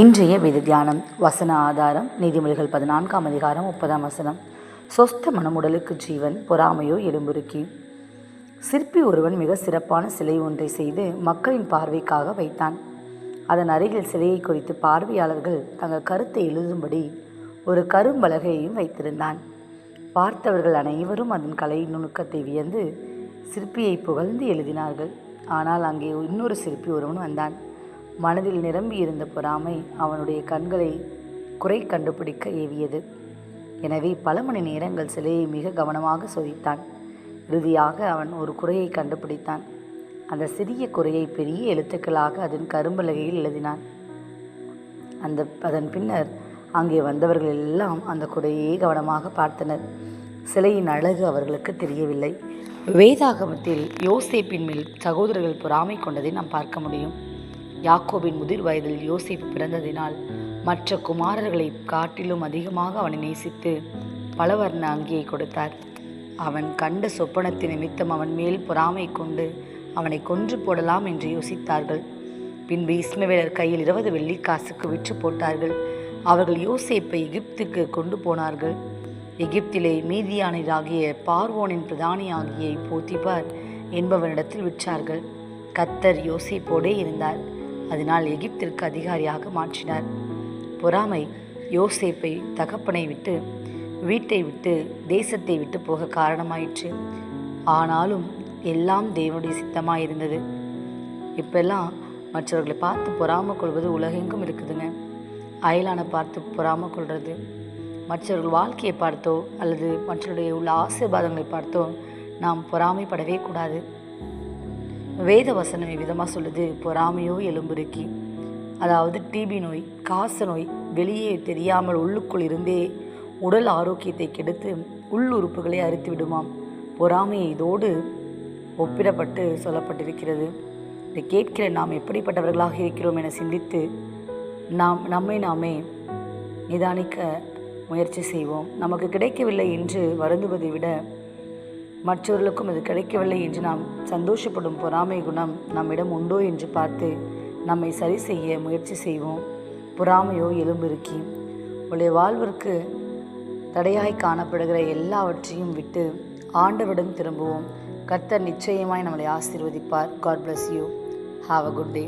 இன்றைய வேத தியானம் வசன ஆதாரம் நீதிமொழிகள் பதினான்காம் அதிகாரம் முப்பதாம் வசனம். சொஸ்த மனமுடலுக்கு ஜீவன் பொறாமையோ எலும்புருக்கி. சிற்பி ஒருவன் மிக சிறப்பான சிலை ஒன்றை செய்து மக்களின் பார்வைக்காக வைத்தான். அதன் அருகில் சிலையை குறித்து பார்வையாளர்கள் தங்கள் கருத்தை எழுதும்படி ஒரு கரும்பலகையையும் வைத்திருந்தான். பார்த்தவர்கள் அனைவரும் அதன் கலை நுணுக்கத்தை வியந்து சிற்பியை புகழ்ந்து எழுதினார்கள். ஆனால் அங்கே இன்னொரு சிற்பி ஒருவன் வந்தான். மனதில் நிரம்பி இருந்த பொறாமை அவனுடைய கண்களை குறை கண்டுபிடிக்க ஏவியது. எனவே பல மணி நேரங்கள் சிலையை மிக கவனமாக சோதித்தான். இறுதியாக அவன் ஒரு குறையை கண்டுபிடித்தான். அந்த சிறிய குறையை பெரிய எழுத்துக்களாக அதன் கரும்பலகையில் எழுதினான். அந்த அதன் பின்னர் அங்கே வந்தவர்கள் எல்லாம் அந்த குறையை கவனமாக பார்த்தனர். சிலையின் அழகு அவர்களுக்கு தெரியவில்லை. வேதாகமத்தில் யோசேப்பின் மேல் சகோதரர்கள் பொறாமை கொண்டதை நாம் பார்க்க முடியும். யாக்கோபின் முதிர் வயதில் யோசிப்பு பிறந்ததினால் மற்ற குமாரர்களை காட்டிலும் அதிகமாக அவனை நேசித்து பலவர்ண அங்கியை கொடுத்தார். அவன் கண்ட சொப்பனத்தின் நிமித்தம் அவன் மேல் பொறாமை கொண்டு அவனை கொன்று போடலாம் என்று யோசித்தார்கள். பின்பு இஸ்மவேலர் கையில் இருபது வெள்ளிக்காசுக்கு விற்று போட்டார்கள். அவர்கள் யோசேப்பை எகிப்துக்கு கொண்டு போனார்கள். எகிப்திலே மீதியானராகிய பார்வோனின் பிரதானியாகிய போத்திபார் என்பவனிடத்தில் விற்றார்கள். கத்தர் யோசேப்போடே இருந்தார். அதனால் எகிப்திற்கு அதிகாரியாக மாற்றினார். பொறாமை யோசேப்பை தகப்பனை விட்டு வீட்டை விட்டு தேசத்தை விட்டு போக காரணமாயிற்று. ஆனாலும் எல்லாம் தேவனுடைய சித்தமாக இருந்தது இப்பெல்லாம் மற்றவர்களை பார்த்து பொறாமல் கொள்வது உலகெங்கும் இருக்குதுங்க. அயலான பார்த்து பொறாமல் கொள்வது மற்றவர்கள் வாழ்க்கையை பார்த்தோ அல்லது மற்றவருடைய உள்ள ஆசீர்வாதங்களை பார்த்தோ நாம் பொறாமைப்படவே கூடாது. வேத வசனம் இவ்விதமாக சொல்லுது பொறாமையோ எலும்புருக்கி அதாவது டிபி நோய் காச நோய் வெளியே தெரியாமல் உள்ளுக்குள் இருந்தே உடல் ஆரோக்கியத்தை கெடுத்து உள் உறுப்புகளை அறுத்து விடுமாம். பொறாமையை இதோடு ஒப்பிடப்பட்டு சொல்லப்பட்டிருக்கிறது. இதை கேட்கிற நாம் எப்படிப்பட்டவர்களாக இருக்கிறோம் என சிந்தித்து நாம் நம்மை நாமே நிதானிக்க முயற்சி செய்வோம். நமக்கு கிடைக்கவில்லை என்று வருந்துவதை விட மற்றவர்களுக்கும் இது கிடைக்கவில்லை என்று நாம் சந்தோஷப்படும் பொறாமை குணம் நம்மிடம் உண்டோ என்று பார்த்து நம்மை சரி செய்ய முயற்சி செய்வோம். பொறாமையோ எலும்பிருக்கி உடைய வாழ்விற்கு தடையாய் காணப்படுகிற எல்லாவற்றையும் விட்டு ஆண்டவிடம் திரும்புவோம். கர்த்தர் நிச்சயமாய் நம்மளை ஆசீர்வதிப்பார். God bless you have a good day